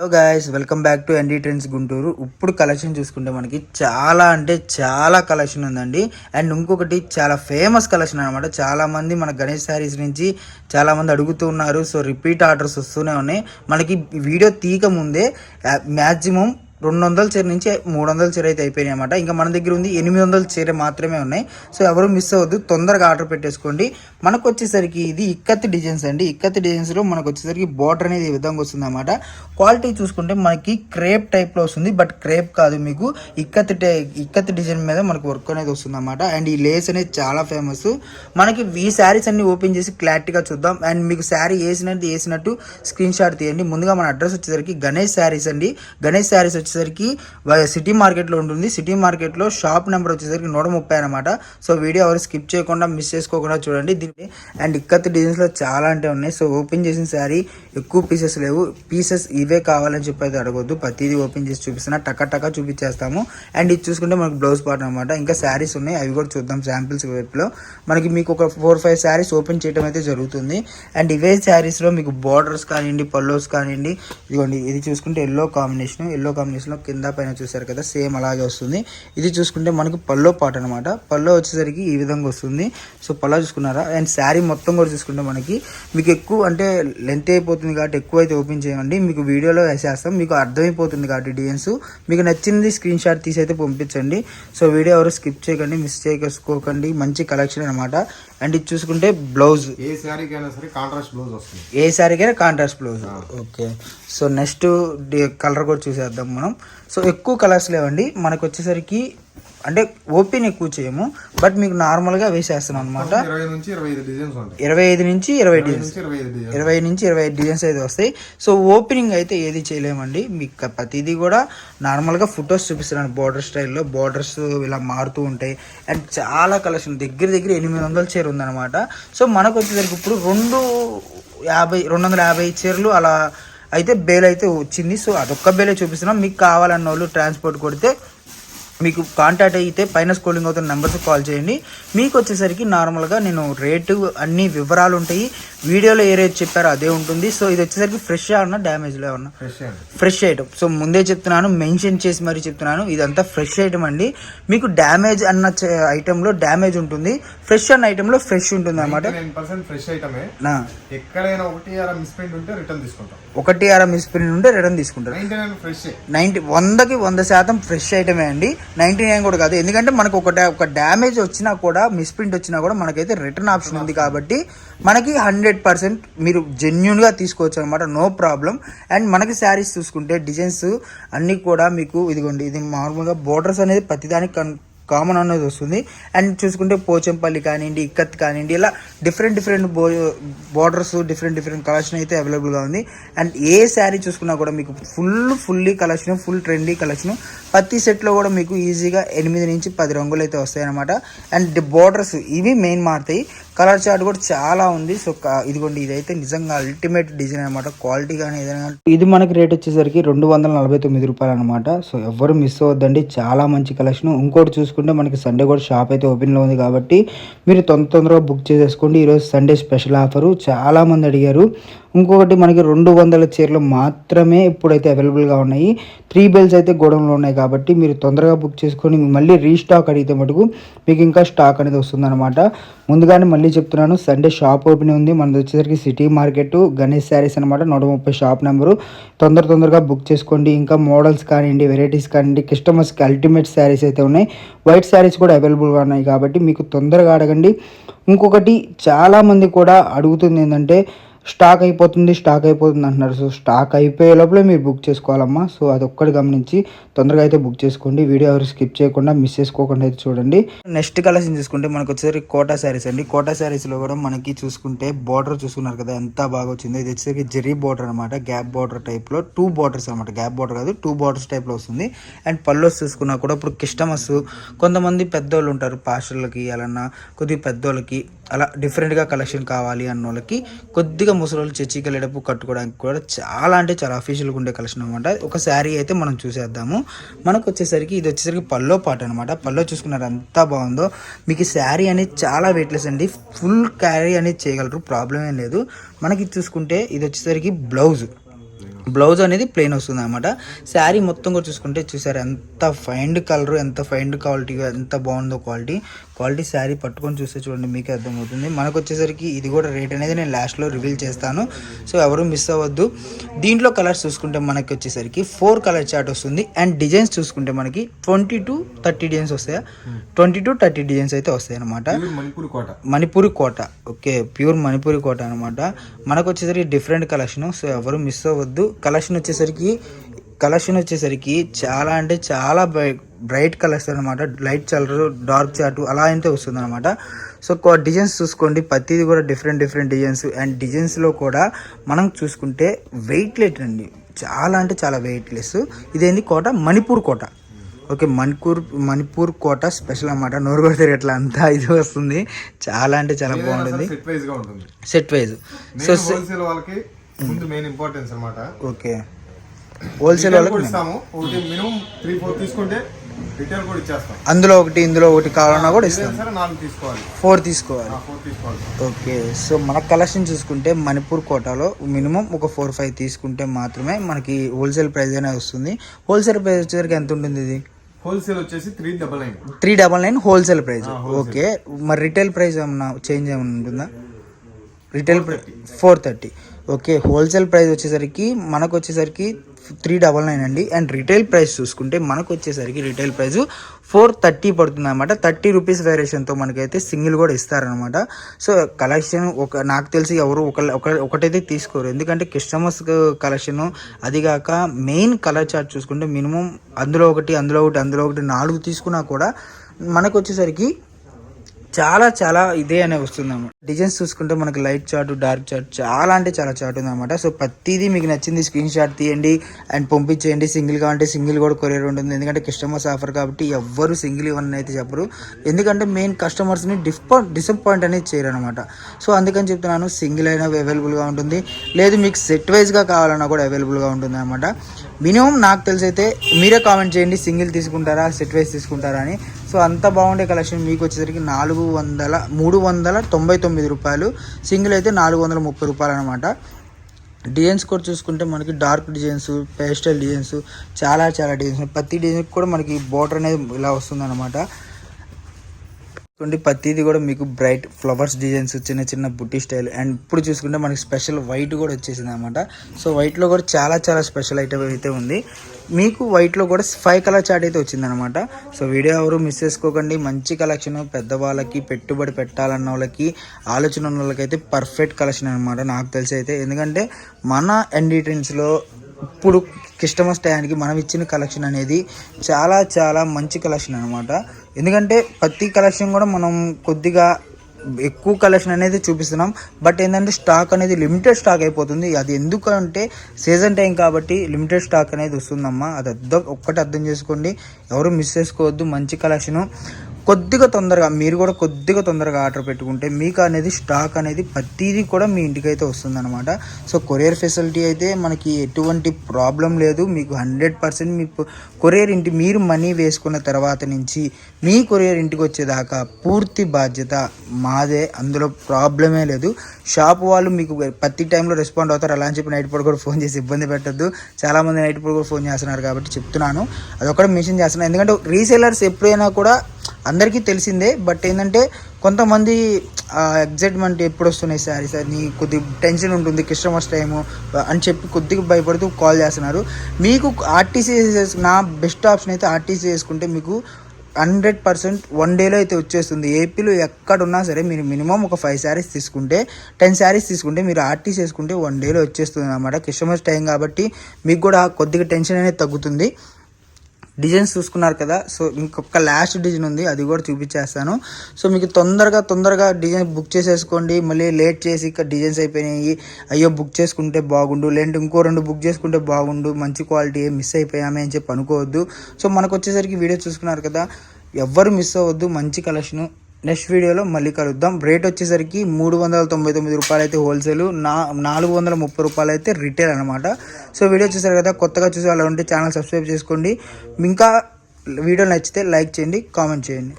Hello guys welcome back to ND trends Guntur ఇప్పుడు collection చూసుకుంటే మనకి చాలా అంటే చాలా కలెక్షన్ ఉందండి. అండ్ ఇంకొకటి చాలా ఫేమస్ కలెక్షన్ అనమాట చాలా మంది మన గణేష్ శారీస్ నుంచి చాలా మంది అడుగుతూ ఉన్నారు. సో రిపీట్ ఆర్డర్స్ వస్తూనే ఉన్నాయి. మనకి వీడియో తీయక ముందే మ్యాక్సిమం రెండు వందల చీర నుంచి మూడు వందల చీర అయితే అయిపోయినాయి అనమాట ఇంకా మన దగ్గర ఉంది ఎనిమిది వందల చీర మాత్రమే ఉన్నాయి. సో ఎవరు మిస్ అవ్వద్దు తొందరగా ఆర్డర్ పెట్టేసుకోండి. మనకు వచ్చేసరికి ఇది ఇక్కత్ డిజైన్స్ అండి. ఇక్కత్ డిజైన్స్లో మనకు వచ్చేసరికి బార్డర్ అనేది ఈ విధంగా వస్తుంది అనమాట క్వాలిటీ చూసుకుంటే మనకి క్రేప్ టైప్లో వస్తుంది. బట్ క్రేప్ కాదు మీకు. ఇక్కత్ టై ఇక్కత్ డిజైన్ మీద మనకు వర్క్ అనేది వస్తుంది అనమాట అండ్ ఈ లేస్ అనేది చాలా ఫేమస్ మనకి ఈ శారీస్ అన్ని ఓపెన్ చేసి క్లారిటీగా చూద్దాం. అండ్ మీకు శారీ వేసినట్టు వేసినట్టు స్క్రీన్ షాట్ తీయండి. ముందుగా మన అడ్రస్ వచ్చేసరికి గణేష్ శారీస్ అండి. గణేష్ శారీస్ వచ్చేసరికి సిటీ మార్కెట్లో ఉంటుంది. సిటీ మార్కెట్లో షాప్ నెంబర్ వచ్చేసరికి నూట ముప్పై అనమాట సో వీడియో ఎవరు స్కిప్ చేయకుండా మిస్ చేసుకోకుండా చూడండి. దీన్ని అండ్ ఇక్కత్ డిజైన్స్లో చాలా అంటే ఉన్నాయి. సో ఓపెన్ చేసిన శారీ ఎక్కువ పీసెస్ లేవు. పీసెస్ ఇవే కావాలని చెప్పి అయితే అడగొద్దు. ప్రతిదీ ఓపెన్ చేసి చూపిస్తున్నా. టక టక చూపించేస్తాము. అండ్ ఇది చూసుకుంటే మనకు బ్లౌజ్ పార్ట్ అనమాట ఇంకా శారీస్ ఉన్నాయి. అవి కూడా చూద్దాం శాంపిల్స్ వైపులో. మనకి మీకు ఒక ఫోర్ ఫైవ్ శారీస్ ఓపెన్ చేయడం అయితే జరుగుతుంది. అండ్ ఇవే శారీస్లో మీకు బార్డర్స్ కానివ్వండి పల్లోస్ కానివ్వండి ఇదిగోండి. ఇది చూసుకుంటే ఎల్లో కాంబినేషన్ ఎల్లో కాంబినేషన్లో కింద పైన చూసారు కదా సేమ్ అలాగే వస్తుంది. ఇది చూసుకుంటే మనకు పల్లో పాట అనమాట పల్లో వచ్చేసరికి ఈ విధంగా వస్తుంది. సో పల్లో చూసుకున్నారా? అండ్ శారీ మొత్తం కూడా చూసుకుంటే మనకి మీకు ఎక్కువ అంటే లెంత్ అయిపోతుంది కాబట్టి ఎక్కువ అయితే ఓపెన్ చేయండి. మీకు వీడియోలో వేసేస్తాం. మీకు అర్థమైపోతుంది కాబట్టి డిజైన్స్ మీకు నచ్చింది స్క్రీన్ షాట్ తీసి అయితే పంపించండి. సో వీడియో ఎవరు స్కిప్ చేయకండి మిస్ చేసుకోకండి. మంచి కలెక్షన్ అనమాట అండ్ ఇది చూసుకుంటే బ్లౌజ్ ఏ శారీకైనా సరే కాంట్రాస్ట్ బ్లౌజ్ వస్తుంది. ఏ శారీకైనా contrast blouse okay. So next colour కూడా చూసేద్దాం మనం. సో ఎక్కువ కలర్స్ లేవండి. మనకు వచ్చేసరికి అంటే ఓపెన్ ఎక్కువ చేయము. బట్ మీకు నార్మల్గా వేసేస్తున్నాం అనమాట ఇరవై ఐదు నుంచి ఇరవై డిజైన్స్ ఇరవై ఐదు డిజైన్స్ ఇరవై నుంచి ఇరవై ఐదు డిజైన్స్ అయితే వస్తాయి. సో ఓపెనింగ్ అయితే ఏది చేయలేమండి. మీకు ప్రతిదీ కూడా నార్మల్గా ఫొటోస్ చూపిస్తున్నాను బార్డర్ స్టైల్లో బార్డర్స్ ఇలా మారుతూ ఉంటాయి. అండ్ చాలా కలెక్షన్ దగ్గర దగ్గర ఎనిమిది వందల చీర ఉందన్నమాట. సో మనకు వచ్చేసరికి ఇప్పుడు రెండు యాభై రెండు వందల యాభై చీరలు అలా అయితే బేల్ అయితే వచ్చింది సో అదొక్క బేలే చూపిస్తున్నాం. మీకు కావాలన్న వాళ్ళు ట్రాన్స్పోర్ట్ కొడితే మీకు కాంటాక్ట్ అయితే పైన స్కూలింగ్ అవుతున్న నెంబర్స్ కాల్ చేయండి. మీకు వచ్చేసరికి నార్మల్గా నేను రేటు అన్ని వివరాలు ఉంటాయి. వీడియోలో ఏ రేట్ చెప్పారో అదే ఉంటుంది. సో ఇది వచ్చేసరికి ఫ్రెష్ ఏమన్నా డ్యామేజ్లో ఏమన్నా ఫ్రెష్ ఐటమ్ సో ముందే చెప్తున్నాను మెన్షన్ చేసి మరీ చెప్తున్నాను. ఇదంతా ఫ్రెష్ ఐటమ్ అండి. మీకు డ్యామేజ్ అన్న ఐటెంలో డ్యామేజ్ ఉంటుంది. ఫ్రెష్ అన్న ఐటెంలో ఫ్రెష్ ఉంటుంది అనమాట ఎక్కడైనా ఒకటి అలా మిస్ప్రింట్ ఉంటే రిటర్న్ తీసుకుంటాం. ఒకటి అర మిస్ప్రింట్ ఉంటే రిటర్న్ తీసుకుంటారు. నైన్టీ వందకి వంద శాతం ఫ్రెష్ ఐటమే అండి. నైంటీ నైన్ కూడా కాదు. ఎందుకంటే మనకు ఒక ఒక డ్యామేజ్ వచ్చినా కూడా మిస్ప్రింట్ వచ్చినా కూడా మనకైతే రిటర్న్ ఆప్షన్ ఉంది కాబట్టి మనకి హండ్రెడ్ పర్సెంట్ మీరు జెన్యున్గా తీసుకోవచ్చు అనమాట నో ప్రాబ్లం. అండ్ మనకి శారీస్ చూసుకుంటే డిజైన్స్ అన్నీ కూడా మీకు ఇదిగోండి ఇది మామూలుగా బోర్డర్స్ అనేది ప్రతిదానికి కన్ కామన్ అనేది వస్తుంది. అండ్ చూసుకుంటే పోచంపల్లి కానివ్వండి ఇక్కత్ కానివ్వండి ఇలా different different bow borders different different collection అయితే అవైలబుల్గా ఉంది. అండ్ ఏ శారీ చూసుకున్నా కూడా మీకు full fully collection full trendy collection ప్రతి సెట్లో కూడా మీకు ఈజీగా ఎనిమిది నుంచి పది రంగులు అయితే వస్తాయన్నమాట. అండ్ బార్డర్స్ ఇవి మెయిన్ మారుతాయి. కలర్ చార్ట్ కూడా చాలా ఉంది. సో క- ఇదిగోండి ఇదైతే నిజంగా అల్టిమేట్ డిజైన్ అనమాట క్వాలిటీ కానీ ఏదైనా ఇది మనకి రేట్ వచ్చేసరికి రెండు వందల నలభై తొమ్మిది రూపాయలు అనమాట సో ఎవరు మిస్ అవ్వద్దండి. చాలా మంచి కలెక్షన్ ఇంకోటి చూసుకుంటే మనకి సండే కూడా షాప్ అయితే ఓపెన్లో ఉంది కాబట్టి మీరు తొందర తొందరగా బుక్ చేసేసుకోండి. ఈరోజు సండే స్పెషల్ ఆఫరు చాలామంది అడిగారు. ఇంకొకటి మనకి రెండు వందల చీరలు మాత్రమే ఇప్పుడైతే అవైలబుల్గా ఉన్నాయి. త్రీ బెల్స్ అయితే గోడంలో ఉన్నాయి కాబట్టి మీరు తొందరగా బుక్ చేసుకొని మళ్ళీ రీస్టాక్ అడిగితే మటుకు మీకు ఇంకా స్టాక్ అనేది వస్తుందన్నమాట. ముందుగానే మళ్ళీ చెప్తున్నాను సండే షాప్ ఓపెన్ ఉంది. మనది వచ్చేసరికి సిటీ మార్కెట్ గణేష్ శారీస్ అనమాట నూట ముప్పై షాప్ నెంబరు. తొందర తొందరగా బుక్ చేసుకోండి. ఇంకా మోడల్స్ కానివ్వండి వెరైటీస్ కానివ్వండి కస్టమర్స్కి అల్టిమేట్ శారీస్ అయితే ఉన్నాయి. వైట్ శారీస్ కూడా అవైలబుల్గా ఉన్నాయి కాబట్టి మీకు తొందరగా అడగండి. ఇంకొకటి చాలామంది కూడా అడుగుతుంది ఏంటంటే స్టాక్ అయిపోతుంది స్టాక్ అయిపోతుంది అంటున్నారు. సో స్టాక్ అయిపోయే లోపలే మీరు బుక్ చేసుకోవాలమ్మా. సో అది ఒక్కటి గమనించి తొందరగా అయితే బుక్ చేసుకోండి. వీడియో ఎవరు స్కిప్ చేయకుండా మిస్ చేసుకోకుండా అయితే చూడండి. నెక్స్ట్ కలెక్షన్ చూసుకుంటే మనకు వచ్చేసరికి కోటా శారీస్ అండి. కోటా శారీస్లో కూడా మనకి చూసుకుంటే బార్డర్ చూసుకున్నారు కదా ఎంత బాగా వచ్చిందో. ఇది వచ్చేసరికి జెరీ బార్డర్ అనమాట గ్యాప్ బార్డర్ టైప్లో టూ బార్డర్స్ అనమాట గ్యాప్ బార్డర్ కాదు టూ బార్డర్స్ టైప్లో వస్తుంది. అండ్ పల్లోస్ చూసుకున్నా కూడా ఇప్పుడు కస్టమర్స్ కొంతమంది పెద్దోళ్ళు ఉంటారు పాస్టర్లకి అలాన్నా కొద్దిగా పెద్దోళ్ళకి. అలా డిఫరెంట్గా కలెక్షన్ కావాలి అన్న వాళ్ళకి కొద్దిగా ముసలి చర్చికి వెళ్ళేటప్పుడు కట్టుకోవడానికి కూడా చాలా అంటే చాలా అఫీషియల్గా ఉండే కలెక్షన్ అనమాట ఒక శారీ అయితే మనం చూసేద్దాము. మనకు వచ్చేసరికి ఇది వచ్చేసరికి పల్లో పాట అనమాట పల్లో చూసుకున్నారు ఎంత బాగుందో. మీకు శారీ అనేది చాలా వెయిట్లెస్ అండి. ఫుల్ క్యారీ అనేది చేయగలరు. ప్రాబ్లం ఏం లేదు. మనకి చూసుకుంటే ఇది వచ్చేసరికి బ్లౌజ్ బ్లౌజ్ అనేది ప్లెయిన్ వస్తుంది అనమాట శారీ మొత్తం కూడా చూసుకుంటే చూసారు ఎంత ఫైండ్ కలర్ ఎంత ఫైండ్ క్వాలిటీ ఎంత బాగుందో క్వాలిటీ క్వాలిటీ శారీ పట్టుకొని చూస్తే చూడండి మీకే అర్థమవుతుంది. మనకు వచ్చేసరికి ఇది కూడా రేట్ అనేది నేను లాస్ట్లో రివీల్ చేస్తాను. సో ఎవరు మిస్ అవ్వద్దు. దీంట్లో కలర్స్ చూసుకుంటే మనకి వచ్చేసరికి ఫోర్ కలర్ చార్ట్ వస్తుంది. అండ్ డిజైన్స్ చూసుకుంటే మనకి ట్వంటీ టు థర్టీ డిజైన్స్ వస్తాయా? ట్వంటీ టు థర్టీ డిజైన్స్ అయితే వస్తాయి అనమాట మణిపూర్ కోట మణిపూరి కోట ఓకే ప్యూర్ మణిపూరి కోట అనమాట మనకు వచ్చేసరికి డిఫరెంట్ కలెక్షన్ సో ఎవరు మిస్ అవ్వద్దు. కలెక్షన్ వచ్చేసరికి కలెక్షన్ వచ్చేసరికి చాలా అంటే చాలా బ్రైట్ కలర్స్ అనమాట లైట్ కలర్ డార్క్ చార్ట్ అలా అయితే వస్తుంది అనమాట సో డిజైన్స్ చూసుకోండి. ప్రతిది కూడా డిఫరెంట్ డిఫరెంట్ డిజైన్స్. అండ్ డిజైన్స్లో కూడా మనం చూసుకుంటే వెయిట్ లెట్ అండి. చాలా అంటే చాలా వెయిట్ లెస్. ఇదేంది కోట? మణిపూర్ కోట. ఓకే మణిపూర్ మణిపూర్ కోట స్పెషల్ అన్నమాట. నోరు కూడా తిరగట్లా అంతా ఇది వస్తుంది. చాలా అంటే చాలా బాగుంటుంది. సెట్ వైజ్ సో వాళ్ళకి ముందు మెయిన్ ఇంపార్టెన్స్ అనమాట ఓకే. హోల్సేల్ వాళ్ళకి ఇస్తాము. ఒకటి మినిమం త్రీ ఫోర్ తీసుకుంటే రిటైల్ కూడా ఇచ్చేస్తాం. అందులో ఒకటి ఇందులో ఒకటి కావాలన్నా కూడా ఇస్తాం. సరే నాలుగు తీసుకోవాలి. ఫోర్ తీసుకోవాలి. ఫోర్ తీసుకోవాలి. ఓకే. సో మన కలెక్షన్ చూసుకుంటే మణిపూర్ కోటాలో మినిమం ఒక ఫోర్ ఫైవ్ తీసుకుంటే మాత్రమే మనకి హోల్సేల్ ప్రైస్ అనేది వస్తుంది. హోల్సేల్ ప్రైస్ వచ్చేసరికి ఎంత ఉంటుంది ఇది? హోల్సేల్ వచ్చేసి three double nine three double nine wholesale price okay. మరి రిటైల్ ప్రైస్ ఏమన్నా చేంజ్ ఏమైనా ఉంటుందా? Retail four thirty okay wholesale price వచ్చేసరికి మనకు వచ్చేసరికి త్రీ డబల్ నైన్ అండి. అండ్ రిటైల్ ప్రైస్ చూసుకుంటే మనకు వచ్చేసరికి రిటైల్ ప్రైస్ ఫోర్ థర్టీ పడుతుంది అనమాట థర్టీ రూపీస్ వేరియేషన్తో మనకైతే సింగిల్ కూడా ఇస్తారనమాట సో కలెక్షన్ ఒక నాకు తెలిసి ఎవరు ఒక ఒకటైతే తీసుకోరు. ఎందుకంటే కస్టమర్స్ కలెక్షన్ అది కాక మెయిన్ కలర్ చార్ట్ చూసుకుంటే మినిమం అందులో ఒకటి అందులో ఒకటి అందులో ఒకటి నాలుగు తీసుకున్నా కూడా మనకు వచ్చేసరికి చాలా చాలా ఇదే అనే వస్తుంది అనమాట డిజైన్స్ చూసుకుంటే మనకి లైట్ చార్ట్ డార్క్ చార్ట్ చాలా అంటే చాలా చార్ట్ ఉంది అనమాట సో ప్రతిదీ మీకు నచ్చింది స్క్రీన్ షాట్ తీయండి అండ్ పంపించేయండి. సింగిల్ కావాలంటే సింగిల్ కూడా కొరియర్ ఉంటుంది. ఎందుకంటే కస్టమర్స్ ఆఫర్ కాబట్టి ఎవ్వరు సింగిల్ ఇవ్వని అయితే చెప్పరు. ఎందుకంటే మెయిన్ కస్టమర్స్ని డిస్పా డిసప్పాయింట్ అనేది చేయరు అనమాట సో అందుకని చెప్తున్నాను సింగిల్ అయినా అవైలబుల్గా ఉంటుంది. లేదు మీకు సెట్ వైజ్గా కావాలన్నా కూడా అవైలబుల్గా ఉంటుంది అనమాట మినిమం నాకు తెలిసి అయితే మీరే కామెంట్ చేయండి సింగిల్ తీసుకుంటారా సెట్ వైజ్ తీసుకుంటారా అని. సో అంత బాగుండే కలెక్షన్ మీకు వచ్చేసరికి నాలుగు వందల మూడు వందల తొంభై తొమ్మిది రూపాయలు. సింగిల్ అయితే నాలుగు వందల ముప్పై రూపాయలు అనమాట డిజైన్స్ కూడా చూసుకుంటే మనకి డార్క్ డిజైన్స్ పేస్టల్ డిజైన్స్ చాలా చాలా డిజైన్స్. ప్రతి డిజైన్కి కూడా మనకి బోర్డర్ అనేది ఇలా వస్తుంది అనమాట చూడండి ప్రతిది కూడా మీకు బ్రైట్ ఫ్లవర్స్ డిజైన్స్ చిన్న చిన్న బుట్టి స్టైల్. అండ్ ఇప్పుడు చూసుకుంటే మనకి స్పెషల్ వైట్ కూడా వచ్చేసింది అనమాట సో వైట్లో కూడా చాలా చాలా స్పెషల్ ఐటమ్ అయితే ఉంది. మీకు వైట్లో కూడా ఫైవ్ కలర్ చార్ట్ అయితే వచ్చిందనమాట సో వీడియో ఎవరు మిస్ చేసుకోకండి. మంచి కలెక్షన్ పెద్దవాళ్ళకి పెట్టుబడి పెట్టాలన్న వాళ్ళకి ఆలోచన ఉన్న వాళ్ళకైతే పర్ఫెక్ట్ కలెక్షన్ అనమాట నాకు తెలిసి అయితే. ఎందుకంటే మన ఎన్డీ ట్రెండ్స్లో ఇప్పుడు కస్టమర్స్ టయానికి మనం ఇచ్చిన కలెక్షన్ అనేది చాలా చాలా మంచి కలెక్షన్ అనమాట ఎందుకంటే ప్రతి కలెక్షన్ కూడా మనం కొద్దిగా ఎక్కువ కలెక్షన్ అనేది చూపిస్తున్నాం. బట్ ఏంటంటే స్టాక్ అనేది లిమిటెడ్ స్టాక్ అయిపోతుంది. అది ఎందుకంటే సీజన్ టైం కాబట్టి లిమిటెడ్ స్టాక్ అనేది వస్తుందమ్మా. అది అర్థం ఒక్కటి అర్థం చేసుకోండి. ఎవరు మిస్ చేసుకోవద్దు. మంచి కలెక్షను. కొద్దిగా తొందరగా మీరు కూడా కొద్దిగా తొందరగా ఆర్డర్ పెట్టుకుంటే మీకు అనేది స్టాక్ అనేది ప్రతిదీ కూడా మీ ఇంటికి అయితే వస్తుందన్నమాట. సో కొరియర్ ఫెసిలిటీ అయితే మనకి ఎటువంటి ప్రాబ్లం లేదు. మీకు హండ్రెడ్ పర్సెంట్ మీ కొరియర్ ఇంటి మీరు మనీ వేసుకున్న తర్వాత నుంచి మీ కొరియర్ ఇంటికి వచ్చేదాకా పూర్తి బాధ్యత మాదే. అందులో ప్రాబ్లమే లేదు. షాప్ వాళ్ళు మీకు ప్రతి టైంలో రెస్పాండ్ అవుతారు. అలా అని చెప్పి నైట్ పూట కూడా ఫోన్ చేసి ఇబ్బంది పెట్టద్దు. చాలామంది నైట్ పూట కూడా ఫోన్ చేస్తున్నారు కాబట్టి చెప్తున్నాను. అదొకటి మెన్షన్ చేస్తున్నాను ఎందుకంటే రీసేలర్స్ ఎప్పుడైనా కూడా అందరికీ తెలిసిందే బట్ ఏంటంటే కొంతమంది ఎగ్జైట్మెంట్ ఎప్పుడు వస్తున్నాయి సార్ సార్ నీ కొద్ది టెన్షన్ ఉంటుంది కస్టమర్స్ టైము అని చెప్పి కొద్దిగా భయపడుతూ కాల్ చేస్తున్నారు. మీకు ఆర్టీసీ నా బెస్ట్ ఆప్షన్ అయితే ఆర్టీసీ చేసుకుంటే మీకు హండ్రెడ్ పర్సెంట్ వన్ డేలో అయితే వచ్చేస్తుంది. ఏపీలో ఎక్కడున్నా సరే మీరు మినిమం ఒక ఫైవ్ శారీస్ తీసుకుంటే టెన్ శారీస్ తీసుకుంటే మీరు ఆర్టీసీ చేసుకుంటే వన్ డేలో వచ్చేస్తుంది అనమాట కస్టమర్స్ టైం కాబట్టి మీకు కూడా కొద్దిగా టెన్షన్ అనేది తగ్గుతుంది. డిజైన్స్ చూసుకున్నారు కదా సో ఇంకొక లాస్ట్ డిజైన్ ఉంది అది కూడా చూపించేస్తాను. సో మీకు తొందరగా తొందరగా డిజైన్ బుక్ చేసేసుకోండి మళ్ళీ లేట్ చేసి ఇక్కడ డిజైన్స్ అయిపోయినాయి అయ్యో బుక్ చేసుకుంటే బాగుండు లేదంటే ఇంకో రెండు బుక్ చేసుకుంటే బాగుండు మంచి క్వాలిటీ మిస్ అయిపోయామే అని చెప్పి అనుకోవద్దు. సో మనకు వచ్చేసరికి వీడియో చూసుకున్నారు కదా ఎవ్వరు మిస్ అవ్వద్దు మంచి కలెక్షను నెక్స్ట్ వీడియోలో మళ్ళీ కలుద్దాం. రేట్ వచ్చేసరికి మూడు వందల తొంభై తొమ్మిది రూపాయలు అయితే హోల్సేల్ నా నాలుగు వందల ముప్పై రూపాయలు అయితే రిటైల్ అనమాట సో వీడియో చూసారు కదా కొత్తగా చూసే వాళ్ళు ఉంటే ఛానల్ సబ్స్క్రైబ్ చేసుకోండి. ఇంకా వీడియో నచ్చితే లైక్ చేయండి కామెంట్ చేయండి.